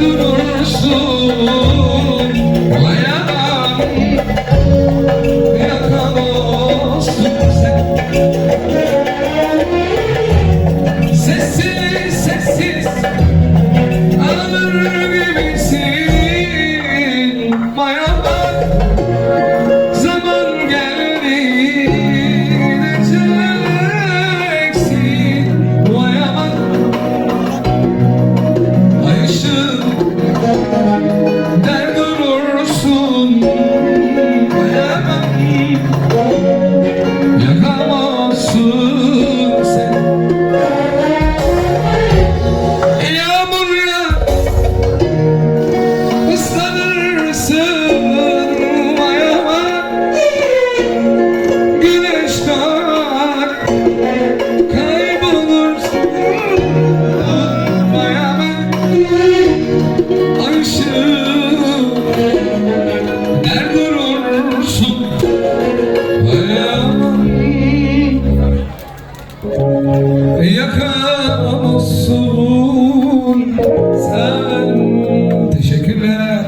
durursun. Ayağım Der Yakamazsın. Sen Teşekkürler.